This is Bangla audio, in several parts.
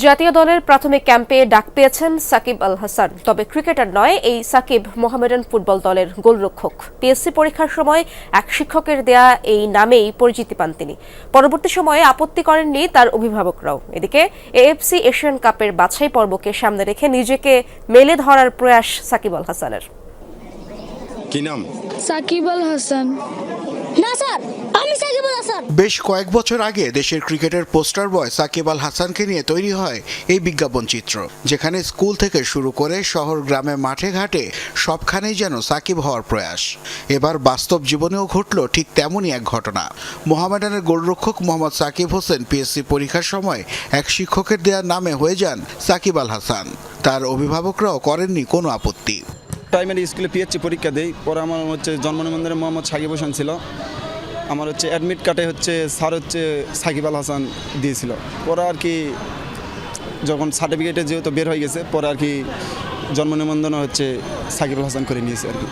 জাতীয় দলের প্রাথমিক ক্যাম্পে ডাক পেয়েছেন সাকিব আল হাসান। তবে ক্রিকেটার নয় এই সাকিব মোহামেডান ফুটবল দলের গোলরক্ষক। পিএসসি পরীক্ষার সময় এক শিক্ষকের দেয়া এই নামেই পরিচিতি পান তিনি। পরবর্তী সময়ে আপত্তি করেননি তার অভিভাবকরাও। এদিকে এএফসি এশিয়ান কাপের বাছাই পর্বকে সামনে রেখে নিজেকে মেলে ধরার প্রয়াস সাকিব আল হাসানের। কি নাম? সাকিব আল হাসান। না স্যার হাসান। বেশ কয়েক বছর আগে দেশের ক্রিকেটের পোস্টার বয় সাকিব আল হাসানকে নিয়ে তৈরি হয় এই বিজ্ঞাপন চিত্র যেখানে স্কুল থেকে শুরু করে শহর গ্রামে মাঠে ঘাটে সবখানেই যেন সাকিব হওয়ার প্রয়াস। এবার বাস্তব জীবনেও ঘটল ঠিক তেমনই এক ঘটনা। মোহামেডানের গোলরক্ষক মোহাম্মদ সাকিব হোসেন পিএসসি পরীক্ষার সময় এক শিক্ষকের দেওয়ার নামে হয়ে যান সাকিব আল হাসান। তার অভিভাবকরাও করেননি কোনো আপত্তি। প্রাইমারি স্কুলে পিএইচসি পরীক্ষা দেই পরে আমার হচ্ছে জন্ম নিবন্ধনে মোহাম্মদ সাকিব হোসেন ছিল। আমার হচ্ছে অ্যাডমিট কার্ডে হচ্ছে স্যার হচ্ছে সাকিব আল হাসান দিয়েছিল। ওরা আর কি যখন সার্টিফিকেটে যেহেতু বের হয়ে গেছে, পরে আর কি জন্ম নিবন্ধন হচ্ছে সাকিব আল হাসান করে নিয়েছে আর কি।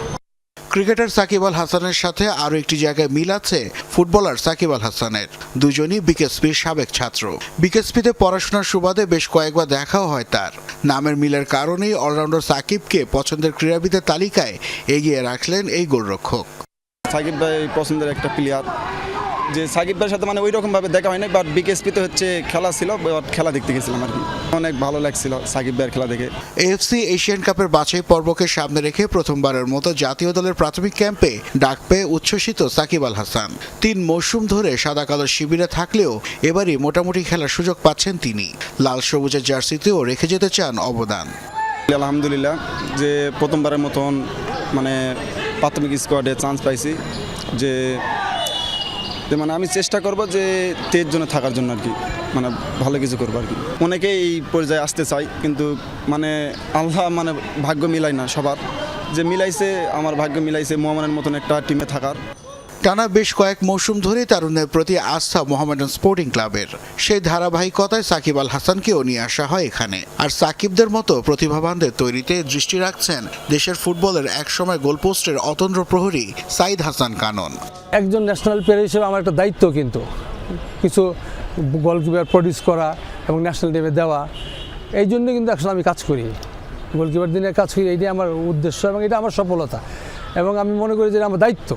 ক্রিকেটার সাকিব আল হাসানের সাথে আরও একটি জায়গায় মিল আছে ফুটবলার সাকিব আল হাসানের। দুজনই বিকেএসপির সাবেক ছাত্র। বিকেএসপিতে পড়াশোনার সুবাদে বেশ কয়েকবার দেখাও হয় তার। নামের মিলের কারণেই অলরাউন্ডার সাকিবকে পছন্দের ক্রীড়াবিদের তালিকায় এগিয়ে রাখলেন এই গোলরক্ষক। সাকিব ভাই পছন্দের একটা প্লেয়ার যে সাকিব ভাইয়ের সাথে মানে ওই রকমভাবে দেখা হয়নি বাট বিকেএসপিতে হচ্ছে খেলা ছিল বাট খেলা দেখতে গেছিলাম আর কি। অনেক ভালো লাগছিল সাকিব ভাইয়ের খেলা দেখে। এএফসি এশিয়ান কাপের বাছাই পর্বকে সামনে রেখে প্রথমবারের মতো জাতীয় দলের প্রাথমিক ক্যাম্পে ডাক পেয়ে উচ্ছ্বসিত সাকিব আল হাসান। তিন মৌসুম ধরে সাদা কালো শিবিরে থাকলেও এবারই মোটামুটি খেলার সুযোগ পাচ্ছেন তিনি। লাল সবুজের জার্সিতেও রেখে যেতে চান অবদান। আলহামদুলিল্লাহ যে প্রথমবারের মতন মানে প্রাথমিক স্কোয়াডে চান্স পাইছি যে মানে আমি চেষ্টা করব যে তেজ জন্য থাকার জন্য আর কি মানে ভালো কিছু করব আর কি। অনেকেই এই পর্যায়ে আসতে চাই কিন্তু মানে আল্লাহ মানে ভাগ্য মিলাই না সবার। যে মিলাইছে, আমার ভাগ্য মিলাইছে মোহামানের মতন একটা টিমে থাকার। টানা বেশ কয়েক মৌসুম ধরে তারুণ্যের প্রতি আস্থা মোহামেডান স্পোর্টিং ক্লাবের। সেই ধারাবাহিকতায় সাকিব আল হাসানকেও নিয়ে আসা হয় এখানে। আর সাকিবদের মতো প্রতিভাবানদের তৈরিতে দৃষ্টি রাখছেন দেশের ফুটবলের একসময় গোলপোস্টের অতন্দ্র প্রহরী সাইদ হাসান কানন। একজন ন্যাশনাল প্লেয়ার হিসেবে আমার একটা দায়িত্ব কিন্তু। কিছু গোলকিপার প্রডিউস করা এবং ন্যাশনাল টিমে দেওয়া। এই জন্য কিন্তু আসলে আমি কাজ করি। গোলকিপার দিনে কাজ করি, এইটাই আমার উদ্দেশ্য এবং এটা আমার সফলতা। এবং আমি মনে করি যে আমার দায়িত্ব।